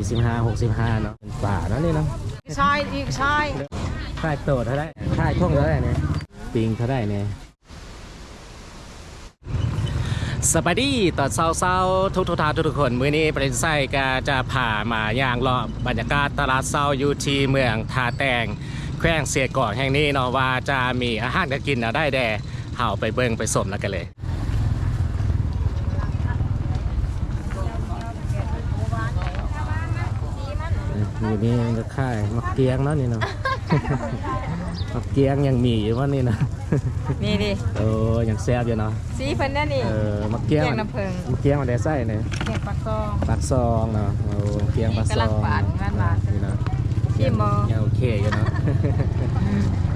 สี่สิบห้าหกสิบห้าเนาะเป็นป่าเนาะนี่เนาะชายอีกชายค่ายโตเท่าไรค่ายท่องเท่าไรเนี่ยปิงเท่าไรเนี่ยสวัสดีตอนเช้าๆทุกทุกๆท่านทุกๆคน มื้อนี้ประเทศไทยก็จะผ่ามาอย่างเลาะบรรยากาศตลาดเช้าอยู่ที่เมืองทาแตงแขวงเสียกอกแห่งนี้เนาะว่าจะมีอาหารการกินเอาได้แด่เฮาไปเบิ่งไปสมแล้วกันเลย อยู่นี่มันก็ค่ายมักเกียงเนาะนี่เนาะ มักเกียงยังมีอยู่ว่านี่นะนี่ดิโอ้ยังแซ่บอยู่เนาะสีเพิ่นนั่นนี่ เออมักเกียงเกียงน้ำผึ้ง มักเกียงมันได้ไส้เนี่ยเกียงปักซองปักซองเนาะโอ้เกียงปักซกำลัองงฝาดหวานๆนี่เนาะชิมบ่ยังโอเคอยู่เนาะ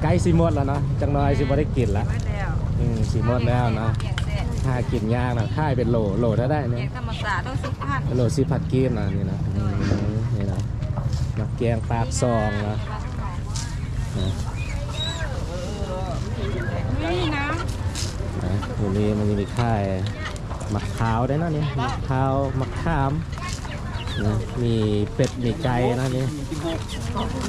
ใกล้สิหมดแล้วเนาะ จังน้อยสิบ่ได้กินละเบิดแล้วอืมสิหมดแล้วเนาะเกียงแซ่บถ้ากินยากนะค่ายเป็นโหลโหลถ้าได้เกีเนี่ยยงธรรมศาสตร์ต้องสิบพัน โหลสิผัดกีมนะนี่นะอืมนี่นะ มักเกียงปากซองนะนี่นะนะอยู่นี่มันจะมีค่ายมะขาวได้วยเนาะเนี่ยมะขาวมะขามนะมีเป็ดมีไก่นะนี่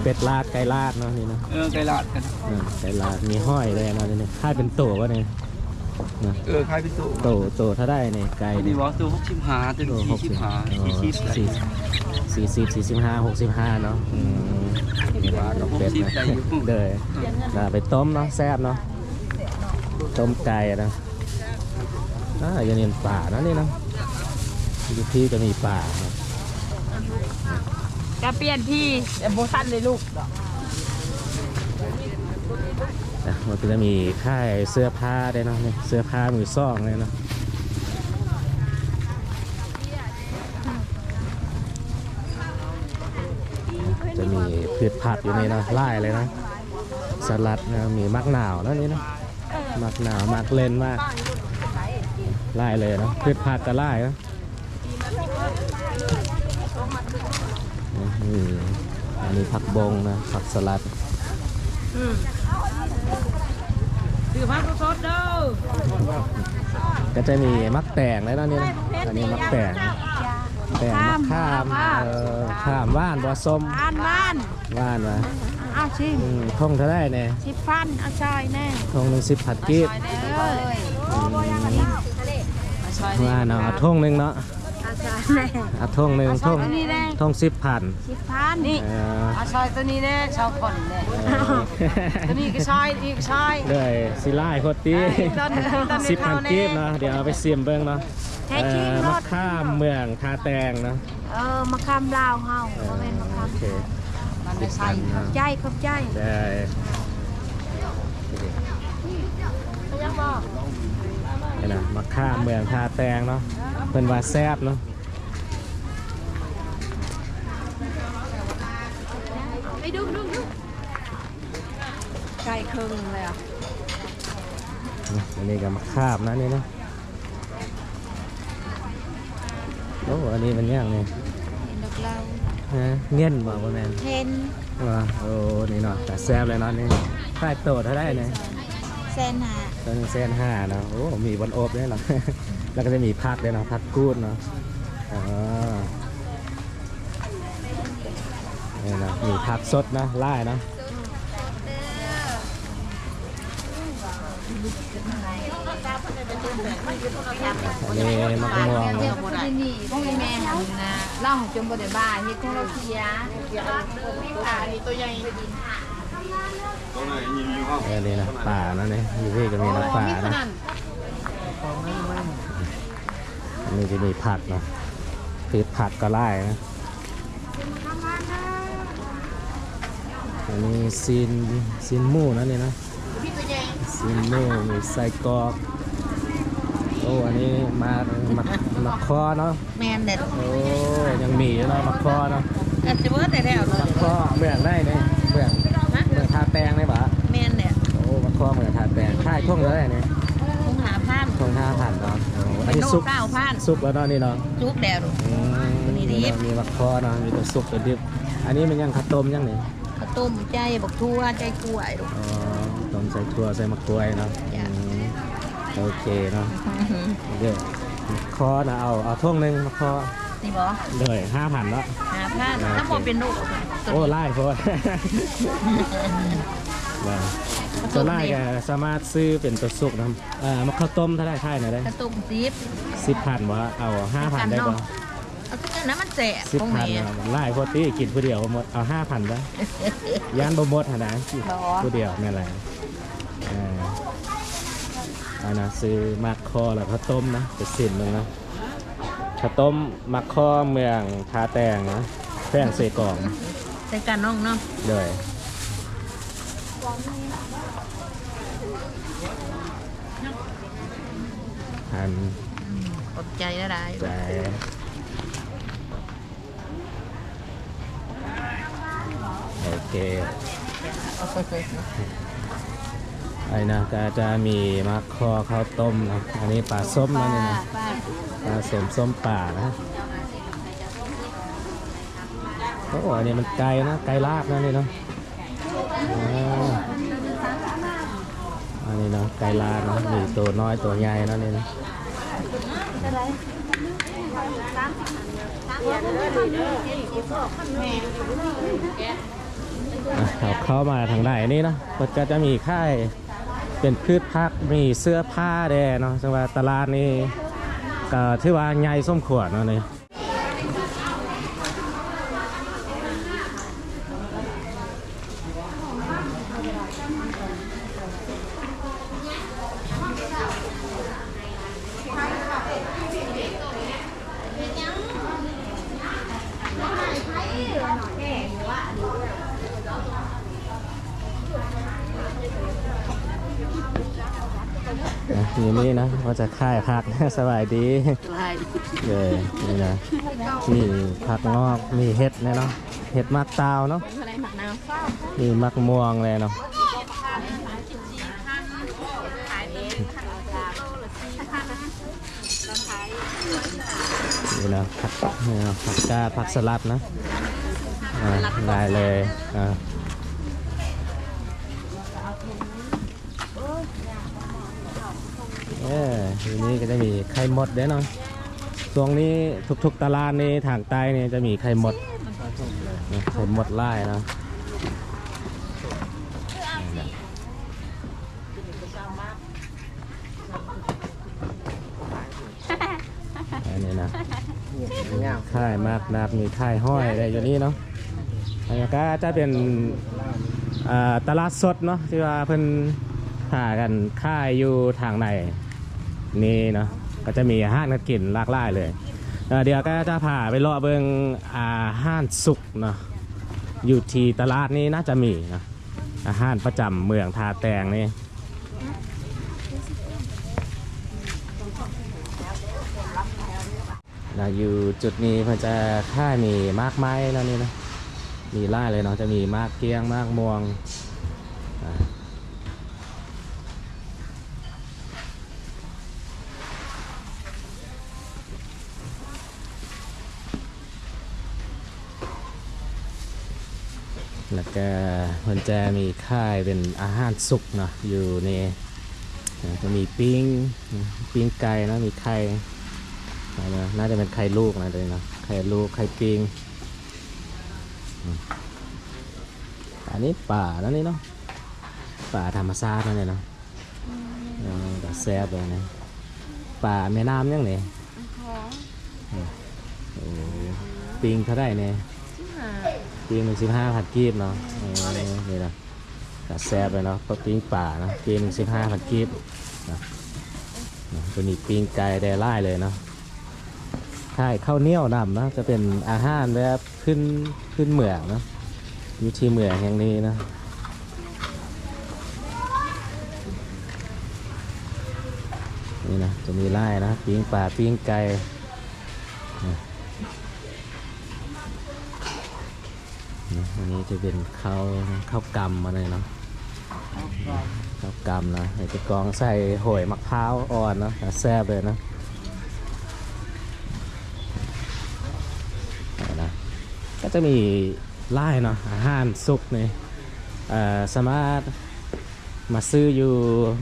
เป็ดลาดไก่ลาดเนาะนี่เนาะเออไก่ลาดกันอ่าไก่ลาดมีห้อยเลยเนาะนี่เนี่ยค่ายเป็นโตวะเนี่ย นะเออคล้ายเป็นตู้โตโตถ้าได้เนี่ยไก่นี่เนี่ยว่าตู้หกสิบห้าตัวโตนี้หสี่กสิสิบบห้าอ๋อสี่สิบสี่สี่สิบสี่สิบห้าหกสิบห้าเนาะอืมนี่นะกับเป็ดนะเลยนะไปต้มเนาะแซ่บเนาะต้มไก่อะนะอ่าอย่างนี้ป่านะนี่เนาะอยู่ที่ก็มีป่าเนาะจะเปลี่ยนที่แต่บ่ทันเลยลูก นะมันก็จะมีค่ายเสื้อผ้าได้วยเนาะเสื้อผ้ามือซองเลยเนาะจะมีพืชผักอยู่ในเนาะไล่เลยนะสลัดนะมีมักหนาวนะนี่นะมักหนาวมักเลนมากไล่เลยนะพืชผักก็ไล่นะนี่อันนี้ผักบงนะผักสลัด ถือพักสดเด้อก็จะมีมักแตงเลยนะนี่นะอันนี้มักแตงแตงมะข้ามเอ่อข้ามว่านบอส้มบ้านบ้านว่านวะเอาชิมอืมท่องเท่าได้เนี่ยสิบพันเอาชอยแน่ท่องหนึ่งสิบผัดกีบเอ้ยอืมซอยว่านเอาเอาท่องหนึ่งเนาะเอาชอย แน่เอาท่องหนึ่งท่องตัวนี้แน่ท่องสิบพันสิบพันนี่เออเอาชอยตัวนี้แน่ชาวคนแน่ตัวนี้ก็ชายอีกชายเลยสิไล่โคตรตีตอนนี้ตอนนี้สิบพันเขาแน่กีบเนาะเดี๋ยวเอาไปเสียมเบิ้งเนาะแท้เอ่จริงอรมะถข้ามเมืองทาแตงเนาะเออมาคำลาวเฮาเอบ่อแม่นมาคโอเคมันไม่ใช่ำขอบใจขอบใจได้ยังบอกนี่นะมะข้ามเมืองทาแตงเนาะเป็นว่าแซบเนาะ ไป ดูดูดูไก่ครึ่งเลยอะอันนี้ก็มะข้ามนะนี่นะโอ้อันนี้มันย่างเนี่ยเห็นดอกเราฮะเงี้ยนบอกว่าแมนเห็นว่าโอ้นี่เนาะแต่แซบเลยเนาะนี่ค่ายโตเท่าได้เนี่ยแสนหาตอนนี้เส้นห้าเนาะโอ้มีบนโอบด้วยเนาะ แล้วก็จะมีผักด้วยเนาะผักกูดเนาะอ๋อ นี่ผักสดนะล่เนาะอันนี้มะม่วงเดี๋ยวเนาะบ่ได้นี่บ่มีแม่หันนะล่องจนบดบ้าเฮ็ดของเราเสียไม่ขายตัวใหญ่เออนี่นะป่านะเนี่ยอยู่ที่ก็มีนะป่านะนนี้จะมีผักนะคือผักก็ไล่นะ อันนี้ซีนซีนหมูนะนี่นะซีนหมูมีไส้กรอกโอ้อันนี้มามามาคอเนาะแม่นเด็ดโอ้ยังมีอยู่เนาะมาคอเนาะอาจจะเบิดได้แล้วมาคอเมืองได้เนี่ยเมืองเมืองทาแตงได้ปะแม่นเด็ดโอ้มาคอเมืองทาแตงค่ายท่องเลยเนี่ยคงหาพันท่องท่าผ่านเนาะโอ้อันนี้โลซุปเก้าพันซุปแล้วเนาะนี่เนาะจุกแล้วอืมอันนี้ดิบมีมาคอเนาะมีตัวซุปตัวดิบอันนี้มันยังข้าวต้มยังนี่ข้าว ต้มใจบักทั่วใจกล้วยลูก อ๋อต้มใส่ถั่วใส่มะกรวยเนาะจ้ะ อืมโอเคเนาะเดี๋ยวคอนะเอาเอาท่วงหนึ่งมาคอจนี่บ่เลยห้าพันแล้ว หาพันถ้าบ่เป็นลูกโอ้ไล่โพดว่าตัวไล่ก็สามารถซื้อเป็นตัวสุกนะเอ่อมาข้าวต้มถ้าได้ค่ายหน่อยได้กระตุกซิปสิบพันวะเอาห้าพันได้ปะ เอาคือนั้นมันแสบสิบของพันแม่ไล่โพดตีกินผู้เดียวบ่หมดเอาห้าพันได้ย่านบ่หมดหนนะผู้เดียวนี่นแหละเออเอานะซื้อมักคอแล้วข้าวต้มนะไปสินหนึงนะข้าวต้มมักคอเมืองทาแตงนะแป้งเสกล่องใส่กันน้องเนาะเลยหันอดใจได้ได้ ใจ โอเคไอ้นะก็จะมีมะคอข้าวต้มนะอันนี้ปลาส้มนะนี่นะป้าปลาสมส้มป่านะโอ้อันนี้มันไกลนะไกลลาบนะนี่เนาะอันนี้เนาะไกลลาบนะมีตัวน้อยตัวใหญ่นะนี่นะอะ เราเข้ามาทางไหนนี่เนาะก็จะมีค่ายเป็นพืชพักมีเสื้อผ้าแดเนาะจังว่าตลาดนี่ก็ที่ว่าใหญ่ส้มขวดเนาะนี่ อะอยู่นี่นะว่าจะค่ายพักสบายดีไล่เลยนี่นะมีผักงอกมีเห็ดเนี่ยเนาะเห็ดมักตาวเนาะอะไรหมักน้ำมีมักม่วงเลยเนาะนี่นะผักนี่นะผักกาดผักสลัดนะอ่าได้เลยอ่า เออทีนี้ก็จะมีไข่มดเด้อเนาะช่วงนี้ทุกๆตลาดนี่ทางใต้นี่จะมีไข่มดไข่มดไล่นะอันนี้นะค่ายมากนับมีค่ายห้อยอะไรอยู่นี่เนาะอันนี้ก็จะเป็นตลาดสดเนาะที่ว่าเพิ่นหากันค่ายอยู่ทางไหน นี่เนาะก็จะมีอาหารกันกินหลากหลายเลยเอ่อเดี๋ยวก็จะพาไปเลาะเบิงอาหารสุกเนาะอยู่ที่ตลาดนี้น่าจะมีนะอาหารประจำเมืองทาแตงนี่นะอยู่จุดนี้มันจะค่ายมีมากไม้แล้วนี่นะมีไล่เลยเนาะจะมีมากเกี้ยงมากม่วง แล้วก็มันจะมีค่ายเป็นอาหารสุกเนาะอยู่ในจะมีปิ้งปิ้งไก่นะมีไข่นะน่าจะเป็นไข่ลูกนะเลยนะไข่ลูกไข่ปิ้งอืมอันนี้ป่าแล้วนี่เนาะป่าธรรมชาตินั่นเลยเนาะเออแต่แซ่บเลยนะป่าแม่น้ำยังไงโอ้ปิ้งเท่าได้เนี่ย ปีหนึ่งสิบห้าผัดกีบเนาะนี่นะกัดแซ่บเลยเนาะปิ้งป่านะปีหนึ่งสิบห้าผัดกีบนะตัวนี้ปิ้งไก่ได้ไล่เลยเนาะใช่ข้าวเหนียวนำนะจะเป็นอาหารแบบขึ้นขึ้นเหมืองนะอยู่ที่เหมืองแห่งนี้นะนี่นะจะมีไล่นะปิ้งป่าปิ้งไก่ นะ อันนี้จะเป็นข้าวข้าวกำมาเลยเนาะข้าวกำนะเดี๋ยวจะกรองใส่โหยมะพร้าวอ่อนเนาะแซ่บเลยนะเอานะก็จะมีไล่เนาะอาหารสุกนี่เอ่อสามารถมาซื้ออยู่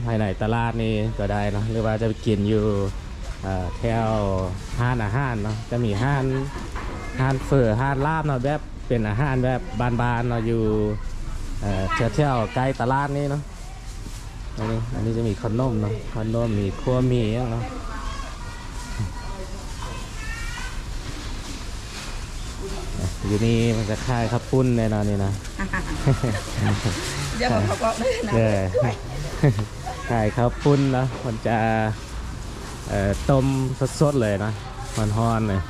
ภายในตลาดนี่ก็ได้เนาะหรือว่าจะไปกินอยู่เอ่อแถวห้านอาหารเนาะจะมีห้านห้านเฟอห้านลาบเนาะแบบ เป็นอาหารแบบบานๆเนาะอยู่เอ่อแถวแถวๆใกล้ตลาดนี่เนาะอันนี้อันนี้จะมีขนมเนาะขนมมีขั้วหมีเนาะอยู่นี่มันจะคล้ายข้าวปุ้นแน่นอนนี่นะเดี๋ยวผมเขาบอกเลยนะเออคล้ายข้าวปุ้นนะมันจะเอ่อต้มสดๆเลยนะมันฮ้อนเลย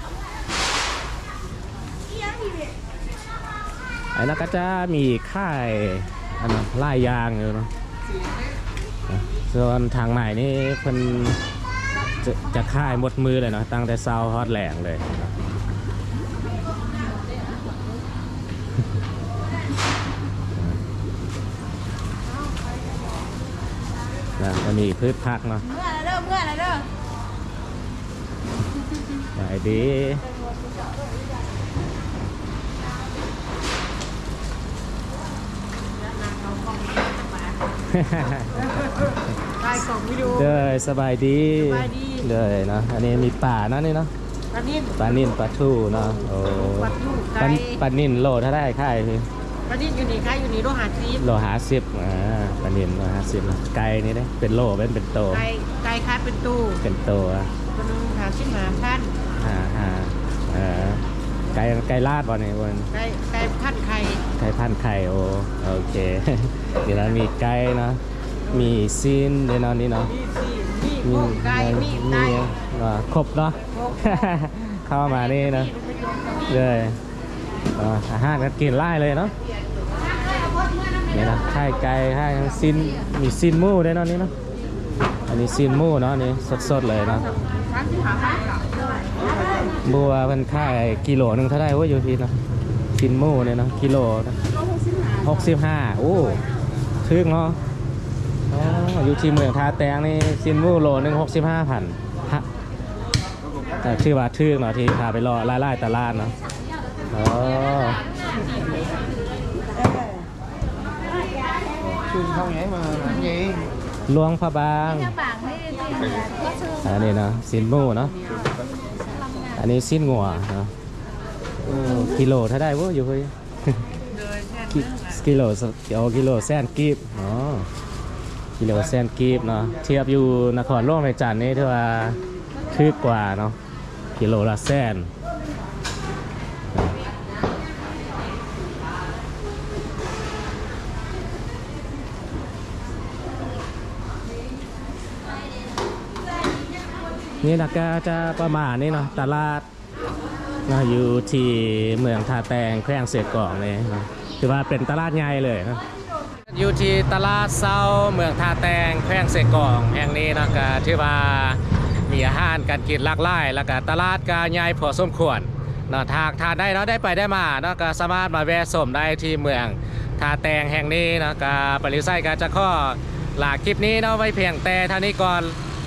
ไอ้นั่นก็จะมีค่ายอันนั้นไล่ยางอยู่เนาะส่วนทางใหม่นี่เพิ่นจะจะค่ายหมดมือเลยเนาะตั้งแต่เช้าฮอดแหลงเลยนะจะมีพืชผักเนาะเมื่อนะเด้อเมื่อนะเด้อไหนดี ถ่ายกล่องวิดีโอ เด้อสบายดีสบายดี เด้อเนาะอันนี้มีป่านะนี่เนาะปลานิ่มปลานิ่นปลาทูเนาะโอ้ปลาทูปไก่ลาปลานิ่นโลเท่าได้ค่ายพี่ปลานิ่มอยู่นี่ค่ะอยู่นี่โลหะซีฟโลหาสิบอ่าปลานิ่นโลหาสิบนะไก่นี่ได้เป็นโลเป็นเป็นโต ไก่ไก่คายเป็นตู้เป็นโตอะตัวนึงหาชิ้นหาพันอ่าอ่าเออไก่ไก่ลาดบ่เนี่ยวันไก่ไก่พันไข่ไก่พันไข่โอโอเค เดี๋ยวเรามีไก่เนาะมีซีนเดี๋ยวเนอนนี่เนาะมีซีมีโครงไก่มีไก่อ่าครบเนาะเข้ามานี่เนาะเลยอ่าอาหารก็กินไล่เลยเนาะนี่นะไข่ไก่ไข่ซินมีซินหมูด้วยเนาะนี่เนาะอันนี้ซินหมูเนาะนี่สดๆเลยเนาะบัวมันค่ายกิโลหนึงเท่าไหร่วะอยู่ที่เนาะซินหมูเนี่ยเนาะกิโลนะหกสิบห้าโอ้ ถึงเนาะอ๋ออยู่ที่เมืองทาแตงนี่ซินหมูโลหนึ่งหกสิบห้าพันแต่ชื่อว่าทึกเนาะที่พาไปรอไล่ๆตลาดเนาะอ๋อคืนเข้าไงมาไงหลวงพระบางปากไม่ได้ก็ชื่ออันนี้เนาะสินหมูเนาะอันนี้สิ้นงัวเนาะโอ้กิโลเท่าได้วะอยู่เฮ้ย กิโลสเอากิโลแสนกีบอ๋อกิโลแสนกีบเนาะเทียบอยู่นครหลวงในจันนี่ถือว่าทึกกว่าเนาะกิโลละแสนนี่นะก็จะประมาณนี้เนาะตลาดนะอยู่ที่เมืองท่าแตงแขวงเสียกองเลยเนาะ ถือว่าเป็นตลาดใหญ่เลยนะอยู่ที่ตลาดเซาเมืองท่าแตงแขวงเสกองแห่งนี้นะก็ถือว่ามีอาหารการกินหลากหลาย แล้วก็ตลาดก็ใหญ่พอสมควรเนาะทางทานได้เนาะได้ไปได้มาเนาะก็สามารถมาแวะชมได้ที่เมืองท่าแตงแห่งนี้เนาะก็ปริไซก็จะข้อหลาคลิปนี้เนาะไว้เพียงแต่เท่านี้ก่อน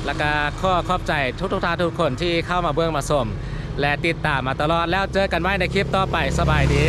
แล้วก็ข้อขอบใจทุกทุกท่านทุกคนที่เข้ามาเบื้องมาชมและติดตามมาตลอดแล้วเจอกันไว้ในคลิปต่อไปสบายดี